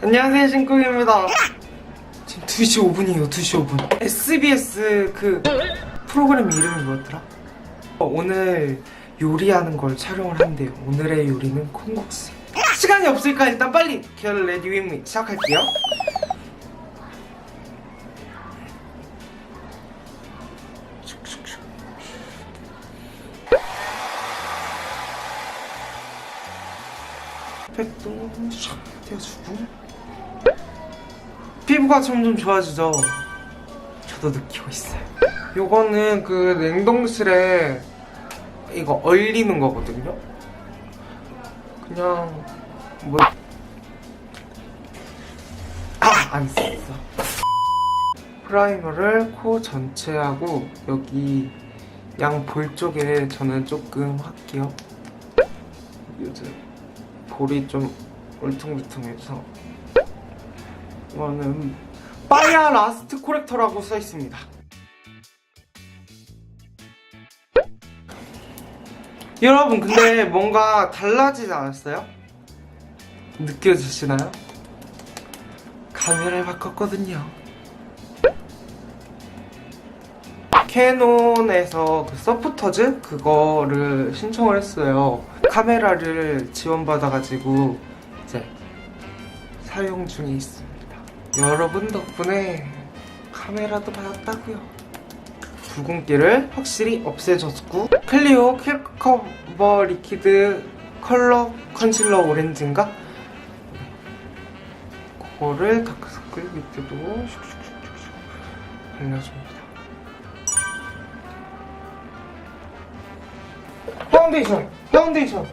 안녕하세요 신국입니다. 지금 2시 5분이에요 2시 5분. SBS 그 프로그램 이름이 뭐였더라? 어, 오늘 요리하는 걸 촬영을 한대요. 오늘의 요리는 콩국수. 시간이 없으니까 일단 빨리 결 레디 윈미 시작할게요. 백도 샥 떼어주고 피부가 점점 좋아지죠. 저도 느끼고 있어요. 요거는 그 냉동실에 이거 얼리는 거거든요. 그냥 뭐 아! 안 썼어. 프라이머를 코 전체하고 여기 양 볼 쪽에 저는 조금 할게요. 요즘 볼이 좀 울퉁불퉁해서 이거는 빠야 라스트 코렉터라고 써 있습니다. 여러분 근데 뭔가 달라지지 않았어요? 느껴지시나요? 카메라를 바꿨거든요. 캐논에서 그 서포터즈 그거를 신청을 했어요. 카메라를 지원받아가지고 이제 사용 중에 있습니다. 여러분 덕분에 카메라도 받았다고요. 붉은기를 확실히 없애줬고 클리오 퀵커버 리퀴드 컬러 컨실러 오렌지인가? 그거를 다크서클 밑에도 슉슉슉슉 발라줍니다. 파운데이션, 파운데이션,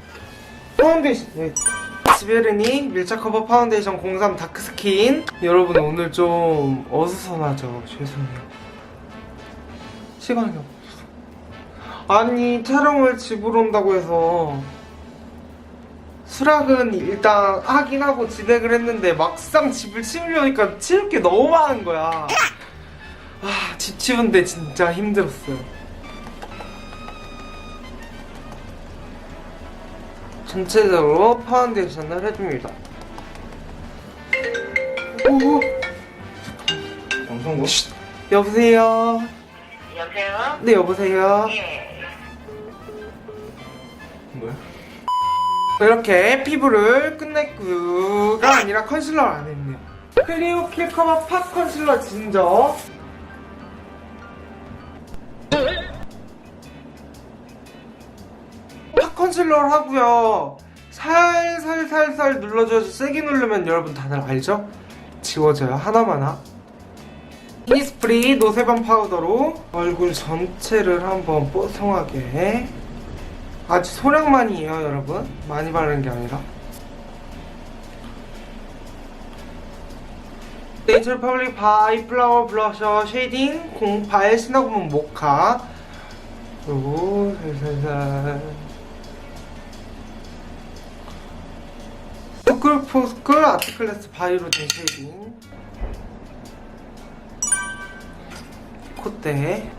파운데이션. 네. 스베르니 밀착 커버 파운데이션 03 다크 스킨. 여러분 오늘 좀 어수선하죠. 죄송해요. 시간이 없어. 아니 촬영을 집으로 온다고 해서 수락은 일단 하긴 하고 진행을 했는데 막상 집을 치우려니까 치울 게 너무 많은 거야. 아, 집 치운데 진짜 힘들었어요. 전체적으로 파운데이션을 해줍니다. 오, 방송국? 여보세요. 여보세요? 네 여보세요. 예. 뭐야? 이렇게 피부를 끝냈고가 아니라 컨실러를 안 했네요. 클리오 킬커버 팝 컨실러 진저. 팝 컨실러를 하고요. 살살살살 눌러줘서 세게 누르면 여러분 다들 알죠? 지워져요 하나만 하. 이니스프리 노세범 파우더로 얼굴 전체를 한번 뽀송하게 아주 소량만이에요 여러분 많이 바르는 게 아니라 네이처 퍼블릭 바이 플라워 블러셔 쉐이딩 08 시나몬 모카 그리고 살살살 포스쿨 아트클래스 바이로딘 쉐이딩 콧대.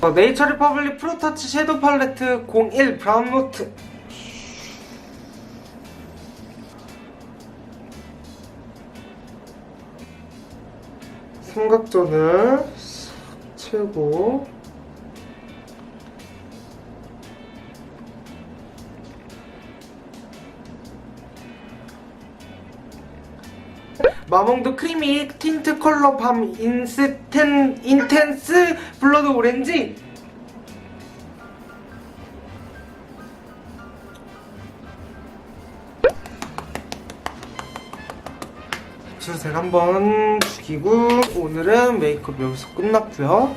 어, 네이처 리퍼블릭 프로터치 섀도우 팔레트 01 브라운 노트. 삼각존을 싹 채우고 마몽드 크리미 틴트 컬러 밤 인스텐 인텐스 블러드 오렌지. 주색 한번 죽이고 오늘은 메이크업 여기서 끝났고요.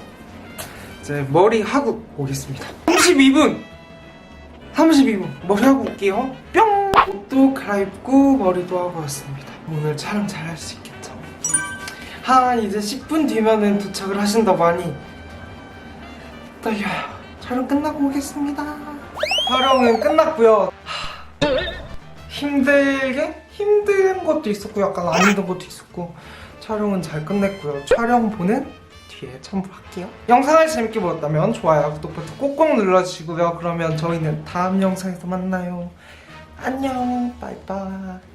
이제 머리 하고 오겠습니다. 32분! 32분! 머리 하고 올게요. 뿅! 옷도 갈아입고 머리도 하고 왔습니다 오늘 촬영 잘 할 수 있겠죠? 한 이제 10분 뒤면은 도착을 하신다고 하니 떨려요. 촬영 끝나고 오겠습니다. 촬영은 끝났고요. 하, 힘들게? 힘든 것도 있었고 약간 안 힘든 것도 있었고 촬영은 잘 끝냈고요. 촬영 보는 뒤에 첨부할게요. 영상을 재밌게 보셨다면 좋아요 구독 버튼 꼭꼭 눌러주시고요. 그러면 저희는 다음 영상에서 만나요. 안녕. 바이바이.